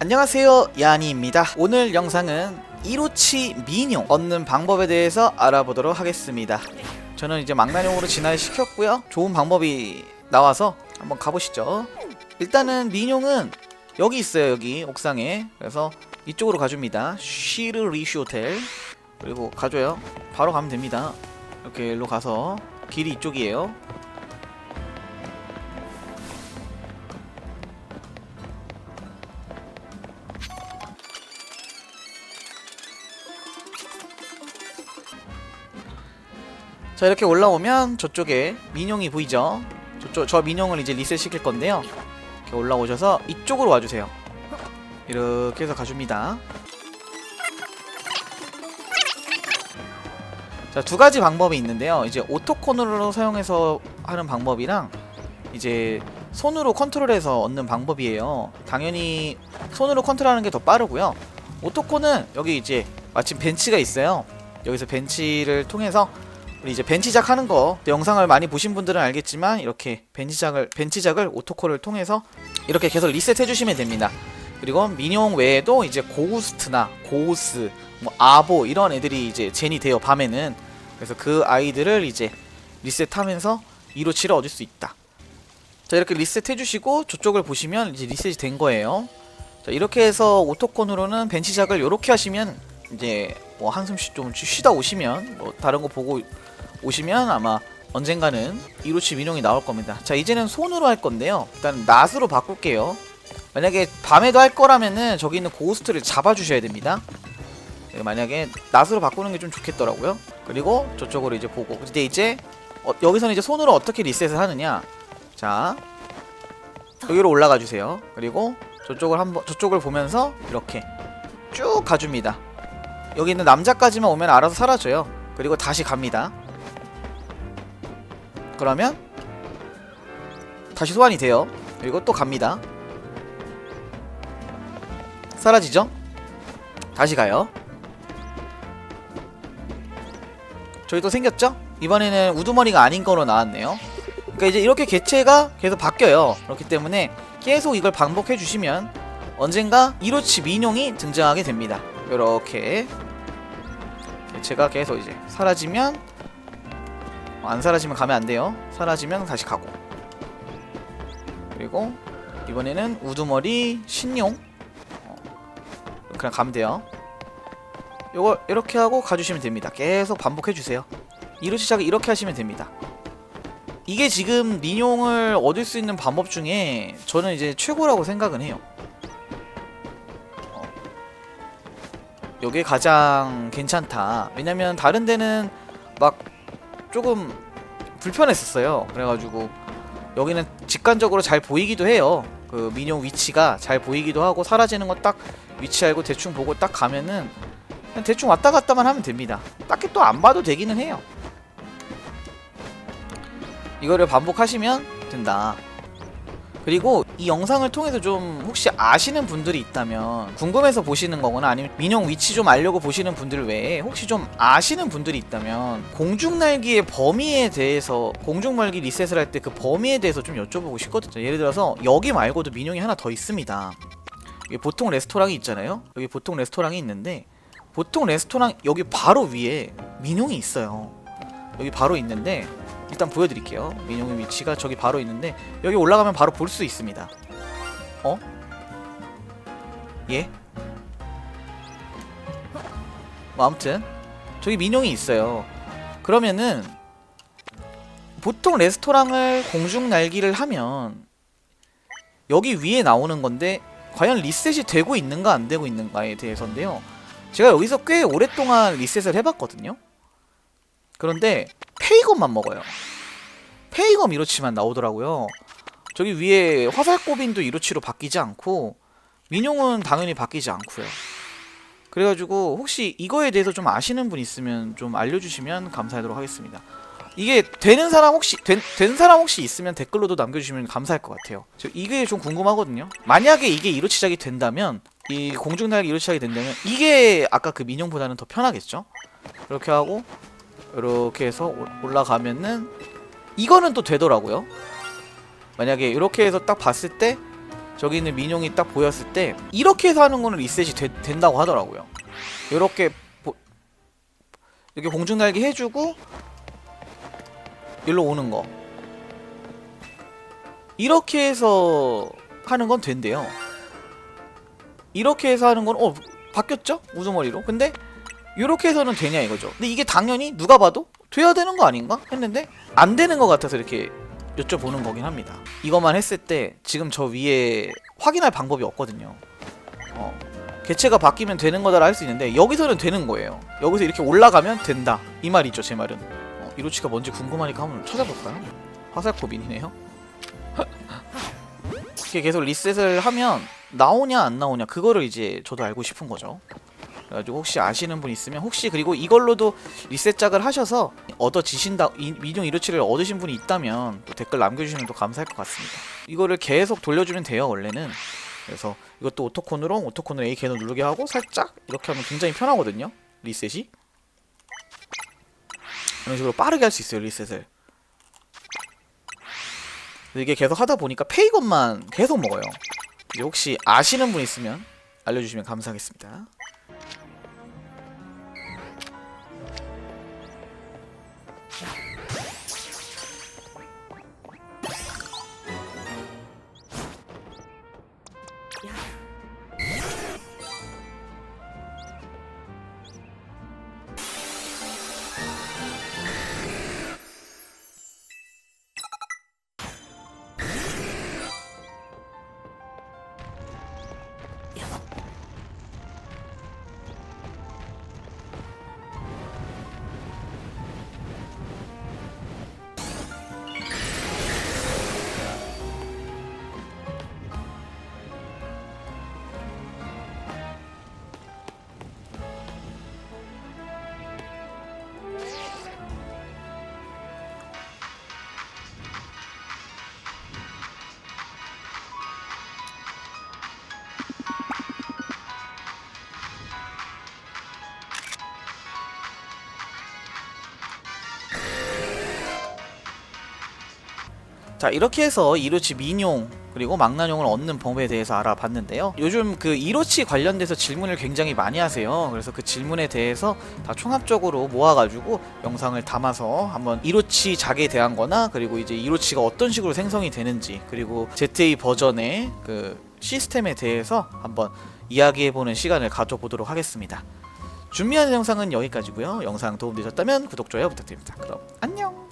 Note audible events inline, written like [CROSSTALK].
안녕하세요 야니입니다. 오늘 영상은 이로치 민용 얻는 방법에 대해서 알아보도록 하겠습니다. 저는 이제 망나뇽으로 진화를 시켰고요. 좋은 방법이 나와서 한번 가보시죠. 일단은 민용은 여기 있어요 여기 옥상에. 그래서 이쪽으로 가줍니다. 쉬르 리슈 호텔. 그리고 가줘요. 바로 가면 됩니다. 이렇게 일로 가서 길이 이쪽이에요 자 이렇게 올라오면 저쪽에 민용이 보이죠? 저쪽 저 민용을 이제 리셋 시킬 건데요. 이렇게 올라오셔서 이쪽으로 와주세요. 이렇게 해서 가줍니다. 자 두 가지 방법이 있는데요. 이제 오토콘으로 사용해서 하는 방법이랑 이제 손으로 컨트롤해서 얻는 방법이에요. 당연히 손으로 컨트롤하는 게 더 빠르고요. 오토콘은 여기 이제 마침 벤치가 있어요. 여기서 벤치를 통해서 우리 이제 벤치작 하는 거 영상을 많이 보신 분들은 알겠지만 이렇게 벤치작을 벤치작을 오토콜을 통해서 이렇게 계속 리셋해 주시면 됩니다. 그리고 민용 외에도 이제 고우스트나 고우스, 뭐 아보 이런 애들이 이제 젠이 돼요 밤에는 그래서 그 아이들을 이제 리셋하면서 2로치를 얻을 수 있다. 자 이렇게 리셋해 주시고 저쪽을 보시면 이제 리셋이 된 거예요. 자 이렇게 해서 오토콘으로는 벤치작을 이렇게 하시면 이제 뭐 한숨 쉬, 좀 쉬- 쉬다 오시면 뭐 다른 거 보고 오시면 아마 언젠가는 이로치 민용이 나올 겁니다. 자 이제는 손으로 할 건데요. 일단 낫으로 바꿀게요. 만약에 밤에도 할 거라면은 저기 있는 고스트를 잡아주셔야 됩니다. 네, 만약에 낫으로 바꾸는 게 좀 좋겠더라고요. 그리고 저쪽으로 이제 보고 근데 이제 어, 여기서는 이제 손으로 어떻게 리셋을 하느냐? 자 여기로 올라가 주세요. 그리고 저쪽을 한번 저쪽을 보면서 이렇게 쭉 가줍니다. 여기 있는 남자까지만 오면 알아서 사라져요. 그리고 다시 갑니다. 그러면 다시 소환이 돼요. 그리고 또 갑니다. 사라지죠? 다시 가요. 저희 또 생겼죠? 이번에는 우두머리가 아닌 거로 나왔네요. 그러니까 이제 이렇게 개체가 계속 바뀌어요. 그렇기 때문에 계속 이걸 반복해 주시면 언젠가 이로치 민용이 등장하게 됩니다. 이렇게 개체가 계속 이제 사라지면 어, 안 사라지면 가면 안 돼요. 사라지면 다시 가고. 그리고 이번에는 우두머리 신용 어, 그냥 가면 돼요. 요거 이렇게 하고 가주시면 됩니다. 계속 반복해 주세요. 이루 시작을 이렇게 하시면 됩니다. 이게 지금 민용을 얻을 수 있는 방법 중에 저는 이제 최고라고 생각은 해요. 어, 요게 가장 괜찮다. 왜냐면 다른 데는 막 조금 불편했었어요. 그래가지고 여기는 직관적으로 잘 보이기도 해요. 그 민용 위치가 잘 보이기도 하고 사라지는 거딱 위치 알고 대충 보고 딱 가면은 그냥 대충 왔다 갔다만 하면 됩니다. 딱히 또 안 봐도 되기는 해요. 이거를 반복하시면 된다. 그리고 이 영상을 통해서 좀 혹시 아시는 분들이 있다면 궁금해서 보시는 거거나 아니면 민용 위치 좀 알려고 보시는 분들 외에 혹시 좀 아시는 분들이 있다면 공중날기의 범위에 대해서 공중말기 리셋을 할 때 그 범위에 대해서 좀 여쭤보고 싶거든요. 예를 들어서 여기 말고도 민용이 하나 더 있습니다. 보통 레스토랑이 있잖아요. 여기 보통 레스토랑이 있는데 보통 레스토랑 여기 바로 위에 민용이 있어요. 여기 바로 있는데 일단 보여드릴게요. 민용의 위치가 저기 바로 있는데 여기 올라가면 바로 볼 수 있습니다. 어? 예? 뭐 아무튼 저기 민용이 있어요. 그러면은 보통 레스토랑을 공중 날기를 하면 여기 위에 나오는 건데 과연 리셋이 되고 있는가 안 되고 있는가에 대해서인데요. 제가 여기서 꽤 오랫동안 리셋을 해봤거든요. 그런데 페이검만 먹어요. 페이검 이로치만 나오더라고요. 저기 위에 화살꼬빈도 이로치로 바뀌지 않고 민용은 당연히 바뀌지 않고요. 그래가지고 혹시 이거에 대해서 좀 아시는 분 있으면 좀 알려주시면 감사하도록 하겠습니다. 이게 되는 사람 혹시 된, 된 사람 혹시 있으면 댓글로도 남겨주시면 감사할 것 같아요. 저 이게 좀 궁금하거든요. 만약에 이게 이로치작이 된다면 이 공중날개 이로치작이 된다면 이게 아까 그 민용보다는 더 편하겠죠? 이렇게 하고 이렇게 해서 올- 올라가면은 이거는 또 되더라고요. 만약에 이렇게 해서 딱 봤을 때 저기 있는 민용이 딱 보였을 때 이렇게 해서 하는 거는 리셋이 되- 된다고 하더라고요. 이렇게 보- 이렇게 공중날개 해주고 일로 오는 거 이렇게 해서 하는 건 된대요. 이렇게 해서 하는 건 어 바뀌었죠 우주머리로. 근데 이렇게 해서는 되냐 이거죠. 근데 이게 당연히 누가 봐도 돼야 되는 거 아닌가 했는데 안 되는 것 같아서 이렇게 여쭤보는 거긴 합니다. 이것만 했을 때 지금 저 위에 확인할 방법이 없거든요. 어, 개체가 바뀌면 되는 거다라 할수 있는데 여기서는 되는 거예요. 여기서 이렇게 올라가면 된다. 이 말이죠, 제 말은. 어, 이로치가 뭔지 궁금하니까 한번 찾아볼까요? 화살코빈이네요. [LAUGHS] 이렇게 계속 리셋을 하면 나오냐 안 나오냐 그거를 이제 저도 알고 싶은 거죠. 그래가지고 혹시 아시는 분 있으면 혹시 그리고 이걸로도 리셋작을 하셔서 얻어지신다 이- 민용 이로치를 얻으신 분이 있다면 또 댓글 남겨주시면 또 감사할 것 같습니다. 이거를 계속 돌려주면 돼요 원래는. 그래서 이것도 오토콘으로 오토콘으로 A 계속 누르게 하고 살짝 이렇게 하면 굉장히 편하거든요. 리셋이 이런 식으로 빠르게 할 수 있어요 리셋을. 이게 계속 하다 보니까 페이건만 계속 먹어요. 혹시 아시는 분 있으면 알려주시면 감사하겠습니다. Yeah. 자 이렇게 해서 이로치 민용 그리고 망나뇽을 얻는 방법에 대해서 알아봤는데요. 요즘 그 이로치 관련돼서 질문을 굉장히 많이 하세요. 그래서 그 질문에 대해서 다 총합적으로 모아가지고 영상을 담아서 한번 이로치 작에 대한 거나 그리고 이제 이로치가 어떤 식으로 생성이 되는지 그리고 ZA 버전의 그 시스템에 대해서 한번 이야기해보는 시간을 가져보도록 하겠습니다. 준비한 영상은 여기까지고요. 영상 도움되셨다면 구독, 좋아요 부탁드립니다. 그럼 안녕!